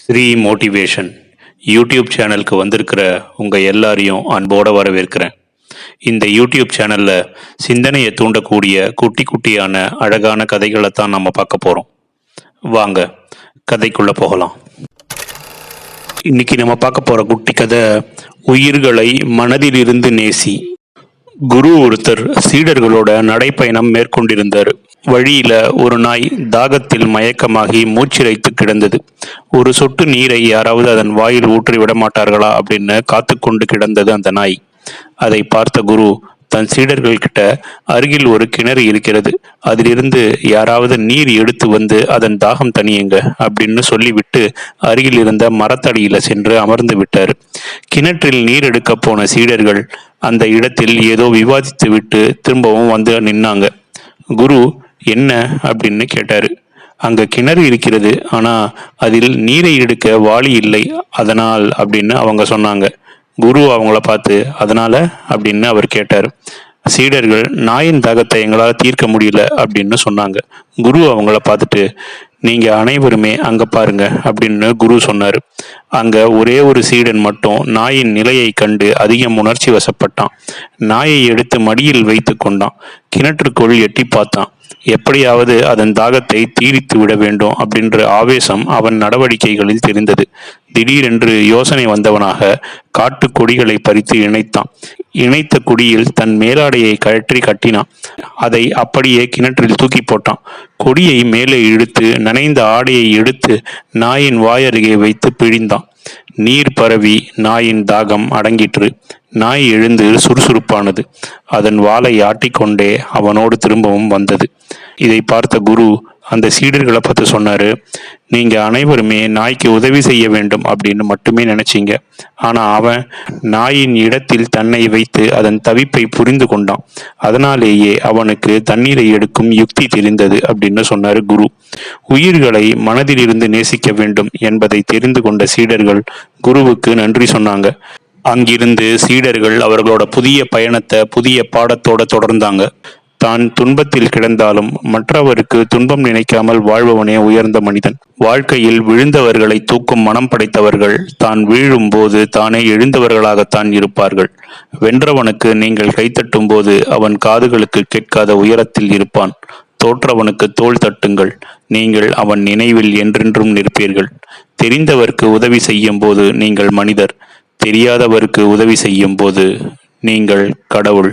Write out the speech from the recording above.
Sri motivation YouTube சேனலுக்கு வந்திருக்கிற உங்கள் எல்லாரையும் அன்போடு வரவேற்கிறேன். இந்த யூடியூப் சேனலில் சிந்தனையை தூண்டக்கூடிய குட்டி குட்டியான அழகான கதைகளை தான் நம்ம பார்க்க போகிறோம் வாங்க கதைக்குள்ளே போகலாம். இன்னைக்கு நம்ம பார்க்க போகிற குட்டி கதை உயிர்களை மனதிலிருந்து நேசி. குரு ஒருத்தர் சீடர்களோட நடைப்பயணம் மேற்கொண்டிருந்தார். வழியில ஒரு நாய் தாகத்தில் மயக்கமாகி மூச்சிரைத்து கிடந்தது. ஒரு சொட்டு நீரை யாராவது அதன் வாயில் ஊற்றி விட மாட்டார்களா அப்படின்னு காத்து கொண்டு கிடந்தது அந்த நாய். அதை பார்த்த குரு தன் சீடர்கள் கிட்ட அருகில் ஒரு கிணறு இருக்கிறது. அதிலிருந்து யாராவது நீர் எடுத்து வந்து அதன் தாகம் தனியுங்க அப்படின்னு சொல்லிவிட்டு அருகில் இருந்த மரத்தடியில சென்று அமர்ந்து விட்டார். கிணற்றில் நீர் எடுக்க போன சீடர்கள் அந்த இடத்தில் ஏதோ விவாதித்து விட்டு திரும்பவும் வந்து நின்னாங்க. குரு என்ன அப்படின்னு கேட்டாரு. அங்க கிணறு இருக்கிறது ஆனா அதில் நீரை எடுக்க வாளி இல்லை அதனால் அப்படின்னு அவங்க சொன்னாங்க. குரு அவங்கள பார்த்து அதனால அப்படின்னு அவர் கேட்டார். சீடர்கள் நாயின் தாகத்தை எங்களால் தீர்க்க முடியல அப்படின்னு சொன்னாங்க. குரு அவங்கள பார்த்துட்டு நீங்க அனைவருமே அங்க பாருங்க அப்படின்னு குரு சொன்னார். அங்க ஒரே ஒரு சீடன் மட்டும் நாயின் நிலையை கண்டு அதிகம் உணர்ச்சி வசப்பட்டான். நாயை எடுத்து மடியில் வைத்து கொண்டான். கிணற்றுக்குள் எட்டி பார்த்தான். எப்படியாவது அதன் தாகத்தை தீரித்து விட வேண்டும் அப்படின்ற ஆவேசம் அவன் நடவடிக்கைகளில் தெரிந்தது. திடீரென்று யோசனை வந்தவனாக காட்டு கொடிகளை பறித்து இணைத்தான். இணைத்த குடியில் தன் மேலாடையை கழற்றி கட்டினான். அதை அப்படியே கிணற்றில் தூக்கி போட்டான். கொடியை மேலே இழுத்து நனைந்த ஆடையை எடுத்து நாயின் வாயருகே வைத்து பிழிந்தான். நீர் பரவி நாயின் தாகம் அடங்கிற்று. நாய் எழுந்து சுறுசுறுப்பானது. அதன் வாலை ஆட்டிக்கொண்டே அவனோடு திரும்பவும் வந்தது. இதை பார்த்த குரு அந்த சீடர்களை பார்த்து சொன்னாரு நீங்க அனைவருமே நாய்க்கு உதவி செய்ய வேண்டும் அப்படின்னு மட்டுமே நினச்சிங்க. ஆனா அவன் நாயின் இடத்தில் தன்னை வைத்து அதன் தவிப்பை புரிந்து கொண்டான். அதனாலேயே அவனுக்கு தண்ணீரை எடுக்கும் யுக்தி தெரிந்தது அப்படின்னு சொன்னார் குரு. உயிர்களை மனதிலிருந்து நேசிக்க வேண்டும் என்பதை தெரிந்து கொண்ட சீடர்கள் குருவுக்கு நன்றி சொன்னாங்க. அங்கிருந்து சீடர்கள் அவர்களோட புதிய பயணத்தை புதிய பாடத்தோட தொடர்ந்தாங்க. தான் துன்பத்தில் கிடந்தாலும் மற்றவருக்கு துன்பம் நினைக்காமல் வாழ்பவனே உயர்ந்த மனிதன். வாழ்க்கையில் விழுந்தவர்களை தூக்கும் மனம் படைத்தவர்கள் தான் வீழும் போது தானே எழுந்தவர்களாகத்தான் இருப்பார்கள். வென்றவனுக்கு நீங்கள் கைத்தட்டும் போது அவன் காதுகளுக்கு கேட்காத உயரத்தில் இருப்பான். தோற்றவனுக்கு தோள் தட்டுங்கள். நீங்கள் அவன் நினைவில் என்றென்றும் நிற்பீர்கள். தெரிந்தவர்க்கு உதவி செய்யும் போது நீங்கள் மனிதர். தெரியாதவருக்கு உதவி செய்யும் போது நீங்கள் கடவுள்.